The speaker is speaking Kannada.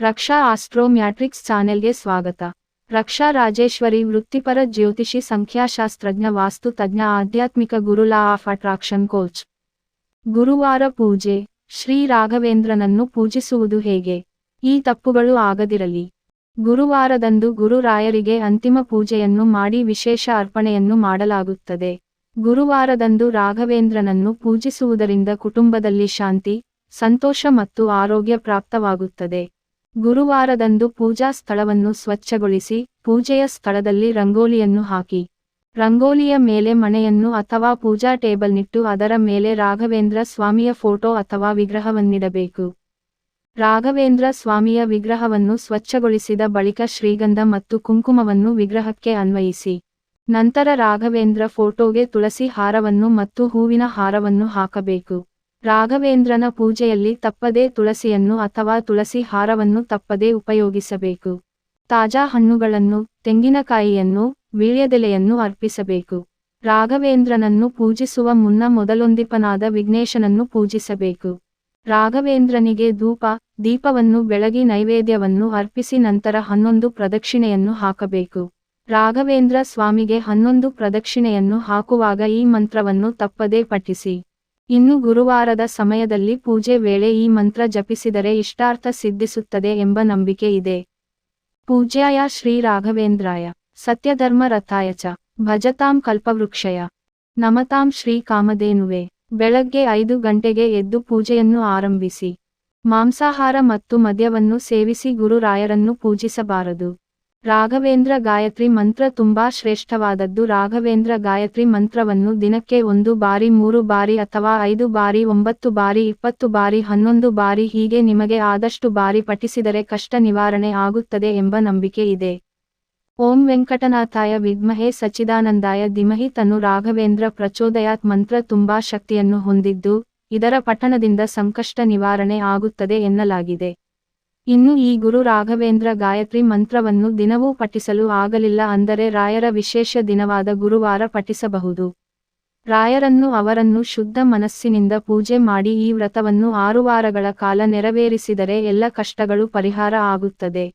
ರಕ್ಷಾ ಆಸ್ಟ್ರೋ ಮ್ಯಾಟ್ರಿಕ್ಸ್ ಚಾನೆಲ್ಗೆ ಸ್ವಾಗತ. ರಕ್ಷಾ ರಾಜೇಶ್ವರಿ ವೃತ್ತಿಪರ ಜ್ಯೋತಿಷಿ ಸಂಖ್ಯಾಶಾಸ್ತ್ರಜ್ಞ ವಾಸ್ತು ತಜ್ಞ ಆಧ್ಯಾತ್ಮಿಕ ಗುರು ಲಾ ಆಫ್ ಅಟ್ರಾಕ್ಷನ್ ಕೋಚ್. ಗುರುವಾರ ಪೂಜೆ. ಶ್ರೀ ರಾಘವೇಂದ್ರನನ್ನು ಪೂಜಿಸುವುದು ಹೇಗೆ? ಈ ತಪ್ಪುಗಳು ಆಗದಿರಲಿ. ಗುರುವಾರದಂದು ಗುರುರಾಯರಿಗೆ ಅಂತಿಮ ಪೂಜೆಯನ್ನು ಮಾಡಿ ವಿಶೇಷ ಅರ್ಪಣೆಯನ್ನು ಮಾಡಲಾಗುತ್ತದೆ. ಗುರುವಾರದಂದು ರಾಘವೇಂದ್ರನನ್ನು ಪೂಜಿಸುವುದರಿಂದ ಕುಟುಂಬದಲ್ಲಿ ಶಾಂತಿ, ಸಂತೋಷ ಮತ್ತು ಆರೋಗ್ಯ ಪ್ರಾಪ್ತವಾಗುತ್ತದೆ. ಗುರುವಾರದಂದು ಪೂಜಾ ಸ್ಥಳವನ್ನು ಸ್ವಚ್ಛಗೊಳಿಸಿ, ಪೂಜೆಯ ಸ್ಥಳದಲ್ಲಿ ರಂಗೋಲಿಯನ್ನು ಹಾಕಿ. ರಂಗೋಲಿಯ ಮೇಲೆ ಮನೆಯನ್ನು ಅಥವಾ ಪೂಜಾ ಟೇಬಲ್ ನಿಟ್ಟು ಅದರ ಮೇಲೆ ರಾಘವೇಂದ್ರ ಸ್ವಾಮಿಯ ಫೋಟೋ ಅಥವಾ ವಿಗ್ರಹವನ್ನಿಡಬೇಕು. ರಾಘವೇಂದ್ರ ಸ್ವಾಮಿಯ ವಿಗ್ರಹವನ್ನು ಸ್ವಚ್ಛಗೊಳಿಸಿದ ಬಳಿಕ ಶ್ರೀಗಂಧ ಮತ್ತು ಕುಂಕುಮವನ್ನು ವಿಗ್ರಹಕ್ಕೆ ಅನ್ವಯಿಸಿ. ನಂತರ ರಾಘವೇಂದ್ರ ಫೋಟೋಗೆ ತುಳಸಿ ಹಾರವನ್ನು ಮತ್ತು ಹೂವಿನ ಹಾರವನ್ನು ಹಾಕಬೇಕು. ರಾಘವೇಂದ್ರನ ಪೂಜೆಯಲ್ಲಿ ತಪ್ಪದೇ ತುಳಸಿಯನ್ನು ಅಥವಾ ತುಳಸಿ ಹಾರವನ್ನು ತಪ್ಪದೇ ಉಪಯೋಗಿಸಬೇಕು. ತಾಜಾ ಹಣ್ಣುಗಳನ್ನು, ತೆಂಗಿನಕಾಯಿಯನ್ನು, ವೀಳ್ಯದೆಲೆಯನ್ನು ಅರ್ಪಿಸಬೇಕು. ರಾಘವೇಂದ್ರನನ್ನು ಪೂಜಿಸುವ ಮುನ್ನ ಮೊದಲೊಂದಿಪನಾದ ವಿಘ್ನೇಶನನ್ನು ಪೂಜಿಸಬೇಕು. ರಾಘವೇಂದ್ರನಿಗೆ ಧೂಪ, ದೀಪವನ್ನು ಬೆಳಗಿ ನೈವೇದ್ಯವನ್ನು ಅರ್ಪಿಸಿ ನಂತರ ಹನ್ನೊಂದು ಪ್ರದಕ್ಷಿಣೆಯನ್ನು ಹಾಕಬೇಕು. ರಾಘವೇಂದ್ರ ಸ್ವಾಮಿಗೆ ಹನ್ನೊಂದು ಪ್ರದಕ್ಷಿಣೆಯನ್ನು ಹಾಕುವಾಗ ಈ ಮಂತ್ರವನ್ನು ತಪ್ಪದೇ ಪಠಿಸಿ. ಇನ್ನು ಗುರುವಾರದ ಸಮಯದಲ್ಲಿ ಪೂಜೆ ವೇಳೆ ಈ ಮಂತ್ರ ಜಪಿಸಿದರೆ ಇಷ್ಟಾರ್ಥ ಸಿದ್ಧಿಸುತ್ತದೆ ಎಂಬ ನಂಬಿಕೆ ಇದೆ. ಪೂಜ್ಯಾಯ ಶ್ರೀ ರಾಘವೇಂದ್ರಾಯ. ಸತ್ಯಧರ್ಮ ರಥಾಯ ಚ. ಭಜತಾಂ ಕಲ್ಪವೃಕ್ಷಯ. ನಮತಾಂ ಶ್ರೀ ಕಾಮಧೇನುವೆ. ಬೆಳಗ್ಗೆ ಐದು ಗಂಟೆಗೆ ಎದ್ದು ಪೂಜೆಯನ್ನು ಆರಂಭಿಸಿ. ಮಾಂಸಾಹಾರ ಮತ್ತು ಮದ್ಯವನ್ನು ಸೇವಿಸಿ ಗುರುರಾಯರನ್ನು ಪೂಜಿಸಬಾರದು. ರಾಘವೇಂದ್ರ ಗಾಯತ್ರಿ ಮಂತ್ರ ತುಂಬಾ ಶ್ರೇಷ್ಠವಾದದ್ದು. ರಾಘವೇಂದ್ರ ಗಾಯತ್ರಿ ಮಂತ್ರವನ್ನು ದಿನಕ್ಕೆ ಒಂದು ಬಾರಿ, ಮೂರು ಬಾರಿ ಅಥವಾ ಐದು ಬಾರಿ, ಒಂಬತ್ತು ಬಾರಿ, ಇಪ್ಪತ್ತು ಬಾರಿ, ಹನ್ನೊಂದು ಬಾರಿ ಹೀಗೆ ನಿಮಗೆ ಆದಷ್ಟು ಬಾರಿ ಪಠಿಸಿದರೆ ಕಷ್ಟ ನಿವಾರಣೆ ಆಗುತ್ತದೆ ಎಂಬ ನಂಬಿಕೆ ಇದೆ. ಓಂ ವೆಂಕಟನಾಥಾಯ ವಿದ್ಮಹೇ ಸಚ್ಚಿದಾನಂದಾಯ ಧಿಮಹಿ ತನು ರಾಘವೇಂದ್ರ ಪ್ರಚೋದಯಾತ್ ಮಂತ್ರ ತುಂಬಾ ಶಕ್ತಿಯನ್ನು ಹೊಂದಿದ್ದು, ಇದರ ಪಠಣದಿಂದ ಸಂಕಷ್ಟ ನಿವಾರಣೆ ಆಗುತ್ತದೆ ಎನ್ನಲಾಗಿದೆ. ಇನ್ನು ಈ ಗುರು ರಾಘವೇಂದ್ರ ಗಾಯತ್ರಿ ಮಂತ್ರವನ್ನು ದಿನವೂ ಪಠಿಸಲು ಆಗಲಿಲ್ಲ ಅಂದರೆ ರಾಯರ ವಿಶೇಷ ದಿನವಾದ ಗುರುವಾರ ಪಠಿಸಬಹುದು. ರಾಯರನ್ನು ಅವರನ್ನು ಶುದ್ಧ ಮನಸ್ಸಿನಿಂದ ಪೂಜೆ ಮಾಡಿ ಈ ವ್ರತವನ್ನು ಆರು ವಾರಗಳ ಕಾಲ ನೆರವೇರಿಸಿದರೆ ಎಲ್ಲ ಕಷ್ಟಗಳು ಪರಿಹಾರ ಆಗುತ್ತದೆ.